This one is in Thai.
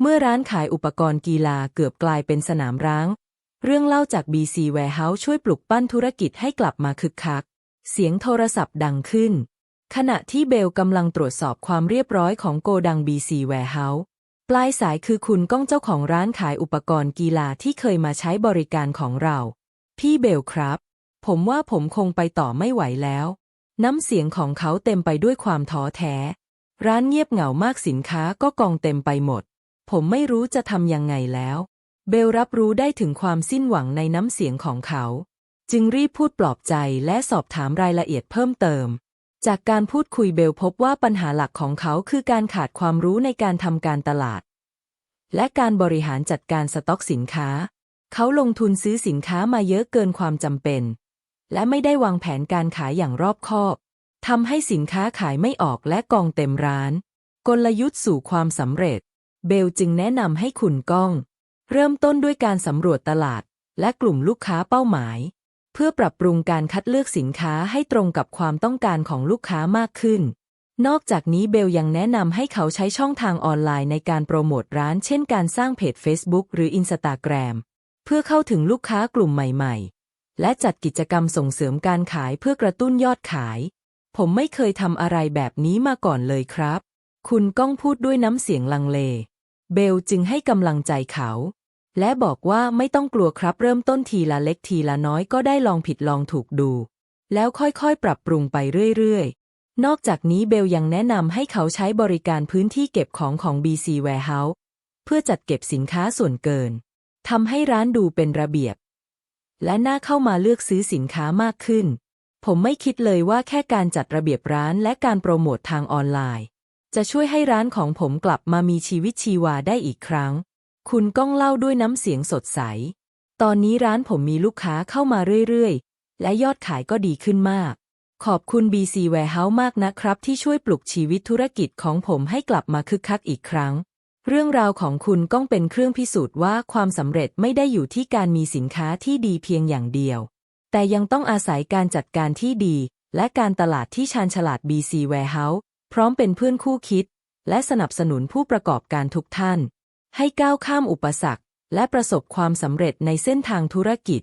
เมื่อร้านขายอุปกรณ์กีฬาเกือบกลายเป็นสนามร้าง เรื่องเล่าจาก BC Warehouse ช่วยปลุกปั้นธุรกิจให้กลับมาคึกคัก เสียงโทรศัพท์ดังขึ้น ขณะที่เบลกำลังตรวจสอบความเรียบร้อยของโกดัง BC Warehouse ปลายสายคือคุณก้องเจ้าของร้านขายอุปกรณ์กีฬาที่เคยมาใช้บริการของเรา พี่เบลครับ ผมว่าผมคงไปต่อไม่ไหวแล้ว น้ำเสียงของเขาเต็มไปด้วยความท้อแท้ ร้านเงียบเหงามากสินค้าก็กองเต็มไปหมด ผมไม่รู้จะทำยังไงแล้ว เบลรับรู้ได้ถึงความสิ้นหวังในน้ำเสียงของเขา จึงรีบพูดปลอบใจและสอบถามรายละเอียดเพิ่มเติม จากการพูดคุยเบลพบว่าปัญหาหลักของเขาคือการขาดความรู้ในการทำการตลาด และการบริหารจัดการสต็อกสินค้า เขาลงทุนซื้อสินค้ามาเยอะเกินความจำเป็น และไม่ได้วางแผนการขายอย่างรอบคอบทำให้สินค้าขายไม่ออกและกองเต็มร้าน กลยุทธ์สู่ความสำเร็จ เบลจึงแนะนำให้คุณก้อง เริ่มต้นด้วยการสำรวจตลาด และกลุ่มลูกค้าเป้าหมาย เพื่อปรับปรุงการคัดเลือกสินค้าให้ตรงกับความต้องการของลูกค้ามากขึ้น นอกจากนี้เบลยังแนะนำให้เขาใช้ช่องทางออนไลน์ในการโปรโมทร้านเช่นการสร้างเพจ Facebook หรือ Instagram เพื่อเข้าถึงลูกค้ากลุ่มใหม่ ๆ และจัดกิจกรรมส่งเสริมการขายเพื่อกระตุ้นยอดขาย ผมไม่เคยทำอะไรแบบนี้มาก่อนเลยครับ คุณก้องพูดด้วยน้ำเสียงลังเล เบลจึงให้กำลังใจเขา และบอกว่าไม่ต้องกลัวครับเริ่มต้นทีละเล็กทีละน้อยก็ได้ลองผิดลองถูกดู แล้วค่อยๆ ปรับปรุงไปเรื่อยๆ นอกจากนี้เบลยังแนะนำให้เขาใช้บริการพื้นที่เก็บของของ BC Warehouse เพื่อจัดเก็บสินค้าส่วนเกินทำให้ร้านดูเป็นระเบียบ และน่าเข้ามาเลือกซื้อสินค้ามากขึ้น ผมไม่คิดเลยว่าแค่การจัดระเบียบร้านและการโปรโมททางออนไลน์ จะช่วยให้ร้านของผมกลับมามีชีวิตชีวาได้อีกครั้ง คุณก้องเล่าด้วยน้ำเสียงสดใส ตอนนี้ร้านผมมีลูกค้าเข้ามาเรื่อยๆ และยอดขายก็ดีขึ้นมาก ขอบคุณ BC Warehouse มากนะครับที่ช่วยปลุกชีวิตธุรกิจของผมให้กลับมาคึกคักอีกครั้ง เรื่องราวของคุณก้องเป็นเครื่องพิสูจน์ว่าความสำเร็จไม่ได้อยู่ที่การมีสินค้าที่ดีเพียงอย่างเดียว แต่ยังต้องอาศัยการจัดการที่ดี และการตลาดที่ชาญฉลาด BC Warehouse ร้อมเป็นเพื่อนคู่คิด และสนับสนุนผู้ประกอบการทุกท่าน ให้ก้าวข้ามอุปสรรค และประสบความสำเร็จในเส้นทางธุรกิจ